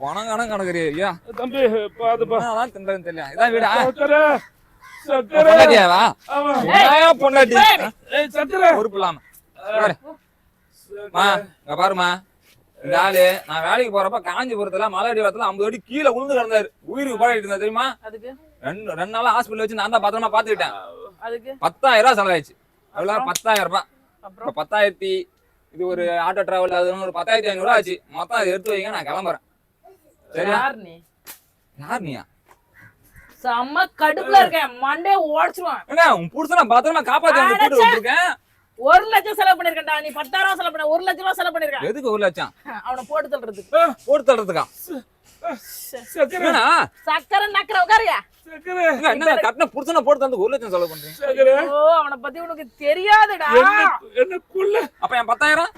பணம் கணக்கு கணக்குறியா ஐயா. தம்பி பாத்துப்பா. அதான் தின்றதுன்னு தெரியல. இதான் வீடா? சக்கரை சக்கரை. பொண்டாட்டியாவா ஆமா. ஏன் பொண்டாட்டி? சக்கரை. மா இங்க பாருமா. இந்த ஆளு நான் வேலைக்கு போறப்ப காஞ்சிபுரத்துல மலை அடிவாரத்துல ஐம்பது அடி கீழே விழுந்து கிடந்தாரு. உயிருக்கு போராடிட்டு இருந்தா தெரியுமா? அதுக்கு? ரெண்டு ரெண்டு நாளா ஹாஸ்பிட்டல் வச்சு நான் தான் பத்திரமா பாத்துக்கிட்டேன். அதுக்கு? பத்தாயிரம் ரூபாய் செலவாயிடுச்சு. எவ்வளவு பத்தாயிரம் ரூபாய் பத்தாயிரத்தி இது ஒரு ஆட்டோ டிராவல் அது ஒரு பத்தாயிரத்தி ஐநூறு ரூபா ஆச்சு. மொத்தம் அதை எடுத்து வைங்க நான் கிளம்புறேன். சரியா? யார் நீ? யார் நீயா? செம்ம கடுப்புல இருக்கேன். மண்டே உடைச்சிருவான் என்ன உன் புருஷனை பத்திரமா காப்பாத்தி வந்து கூட்டு வந்திருக்கேன் ஒரு லட்சம் செலவு பண்ணிருக்கேன்டா. நீ பத்தாயிரம் செலவு பண்ண. ஒரு லட்சம் ரூபாய் செலவு பண்ணிருக்க எதுக்கு ஒரு லட்சம்? அவனை போட்டு தள்ளுறதுக்கு. போட்டு தள்ளுறதுக்கா? சக்கரை. சக்கரை நக்கரை உட்காரியா? கட்டின புருஷனை போட்டு தந்து ஒரு லட்சம் செலவு பண்றீங்க? சக்கரை. ஓ அவனை பத்தி உனக்கு தெரியாதுடா. என்ன குள்ள? அப்ப என் பத்தாயிரம்?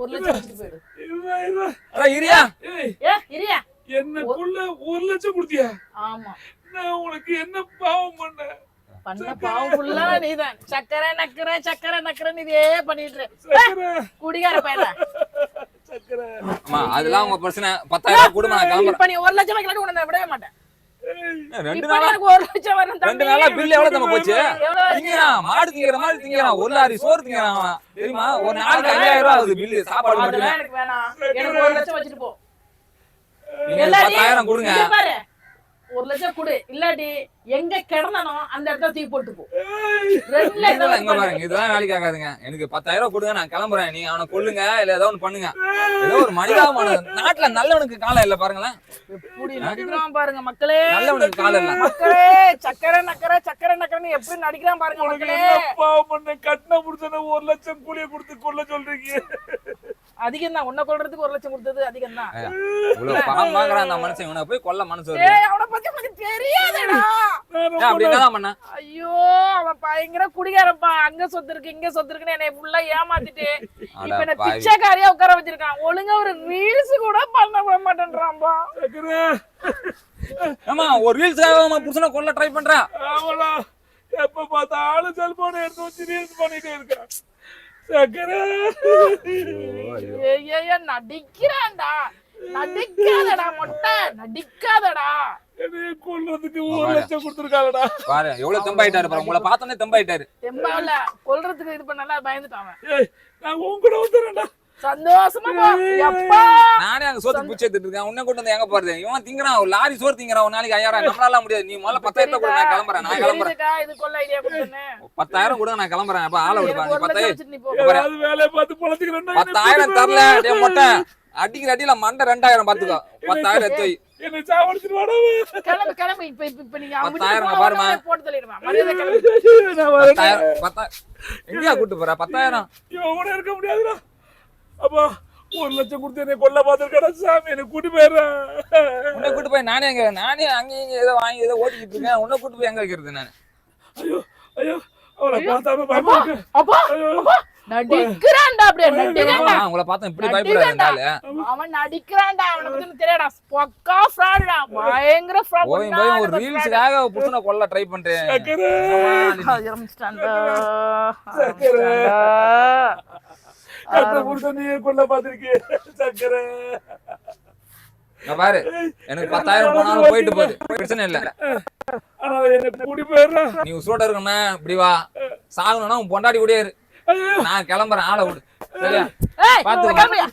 ஒரு லட்சம் இரியா. இரியா. என்ன குள்ள? ஒரு லட்சம் கொடுத்தியா? ஆமா. நான் உனக்கு என்ன பாவம் பண்ணேன்? பண்ண பாவம் ஃபுல்லா நீதான். சக்கரை நக்கரை சக்கரை நக்கரைன்னு இதே பண்ணிட்டு குடிகார பையல. அம்மா அதெல்லாம் உங்க பிரச்சனை. பத்தாயிரம் கொடுமா நான் கிளம்புறேன். இப்ப நீ ஒரு லட்சம் உன்னை நான் விடவே மாட்டேன். ரெண்டு நாளா ஒரு லட்சம் வரும் ரெண்டு நாளா பில் எவ்வளவு தம்ப போச்சு? எவ்வளவு திங்கிறான் மாடு திங்கிற மாதிரி திங்கிறான் ஒரு லாரி சோறு திங்கிறான் அவன். தெரியுமா? ஒரு நாளைக்கு ஐயாயிரம் ரூபாய் ஆகுது பில்லு சாப்பாடு மட்டுமே. எனக்கு வேணாம். எனக்கு ஒரு லட்சம் வச்சுட்டு போ. பத்தாயிரம் கொடுங்க. ஒரு லட்சம் கொடு. இல்லாட்டி எங்க கிடந்தானோ அந்த இடத்துல தூக்கி போட்டு போ இதெல்லாம் வேலைக்கு ஆகாதுங்க. எனக்கு பத்தாயிரம் ரூபாய் கொடுங்க நான் கிளம்புறேன். நீங்க அவனை கொல்லுங்க இல்ல ஏதோ ஒண்ணு பண்ணுங்க. ஏதோ ஒரு மனிதாபமான நாட்டுல நல்லவனுக்கு காலம் இல்ல பாருங்களேன். எப்படி நடிக்கிறான் பாருங்க மக்களே. நல்லவனுக்கு காலம் இல்ல. மக்களே சக்கரை நக்கரை சக்கரை நக்கரைன்னு எப்படி நடிக்கிறான் பாருங்க மக்களே. பாவம் பண்ண? கட்டின புடிச்சன ஒரு லட்சம் கூலிய கொடுத்து கொல்ல சொல்றீங்க. அதிகம் தான் உன்னை கொல்றதுக்கு ஒரு லட்சம் கொடுத்தது அதிகம் தான் இவ்வளவு பணம் வாங்குறான் அந்த மனுஷன். இவனை போய் கொல்ல மனசு வருது. ஏய் அவனை பத்தி உனக்கு தெரியாதடா. நான் ஏன் அப்படி என்னதான் பண்ண? ஐயோ அவன் பயங்கர குடிகாரப்பா. அங்க சொத்து இருக்கு இங்க சொத்து இருக்குன்னு என்னை ஃபுல்லா ஏமாத்திட்டு இப்ப என்ன. பிச்சைக்காரியா உட்கார வச்சிருக்கான். ஒழுங்கா ஒரு ரீல்ஸ் கூட பண்ண விட மாட்டேன்றான்பா. ஆமா ஒரு அவன் புருஷனை கொல்ல ட்ரை பண்றான் எப்ப பார்த்தாலும் செல்போனை எடுத்து வச்சு ரீல்ஸ் பண்ணிட்டே இருக்கான். நடிக்கிறான்டா. நடிக்காதடா மொட்டை. நடிக்காதடா. கொல்றதுக்கு ஒரு லட்சம் கொடுத்துருக்காங்கடா. பாரு எவ்வளவு தெம்பாயிட்டாரு பாரு உங்களை பார்த்தோன்னே தெம்பாயிட்டாரு. தெம்பாவில கொல்றதுக்கு இது பண்ணல பயந்துட்டான் அவன். ஏய் நான் உன் கூட வந்துடுறேன்டா. சந்தோஷமா நானே அங்க சோத்து எடுத்துட்டு இருக்கேன் உன்னை கொண்டு வந்து எங்க போறது? இவன் திங்கிறான். ஒரு லாரி சோறு திங்கிறான். ஒரு நாளைக்கு ஐயாயிரம் நம்மளால முடியாது. நீ முதல்ல பத்தாயிரத்தை கூட நான் கிளம்புறேன். நான் கிளம்புறேன். பத்தாயிரம் கூட நான் கிளம்புறேன். அப்ப ஆளை லட்சம் பத்தாயிரம் பத்தாயிரம் தரல. மொட்டை. அடிக்கிற அடியில மண்டை ரெண்டாயிரம் பாத்துக்கோ பத்தாயிரம் நீங்க அவன் பத்தாயிரம் பத்தாயிரம் பத்தாயிரம் கூட்டு போற? பத்தாயிரம். இருக்க முடியாதுடா. அப்பா ஒரு லட்சம் கொடுத்து என்னை கொல்ல பார்த்துருக்கடா சாமி என்னை கூட்டி போயிடுறேன் உன்னை கூட்டு போய் நானே அங்க நானே அங்கேயும் இங்க ஏதோ வாங்கி ஏதோ ஓட்டிக்கிட்டு இருக்கேன். உன்னை கூட்டு போய் எங்க வைக்கிறது நான்? ஐயோ ஐயோ அவளை பார்த்தாம பயமா அப்பா நடிக்கிறான்டா அப்படியே நடிக்கிறான்டா. உங்களை பார்த்தா இப்படி ஆளு அவன் நடிக்கிறான்டா அவனை பத்தி தெரியாடா பக்கா ஃப்ராடுடா பயங்கர ஃப்ராட் போய் போய் ஒரு ரீல்ஸுக்காக புருஷனை கொல்ல ட்ரை பண்றேன். சக்கரை. சக்கரை. சக்கரை இங்க பாரு எனக்கு பத்தாயிரம் போனாலும் போயிட்டு போகுது பிரச்சனை இல்ல நீ உசுரோட இருக்கணும்னா இப்படி வா சாகணும்னா உன் பொண்டாடி கூடயே இரு நான் கிளம்புறேன் ஆளை விடு சரியா கிளம்பியா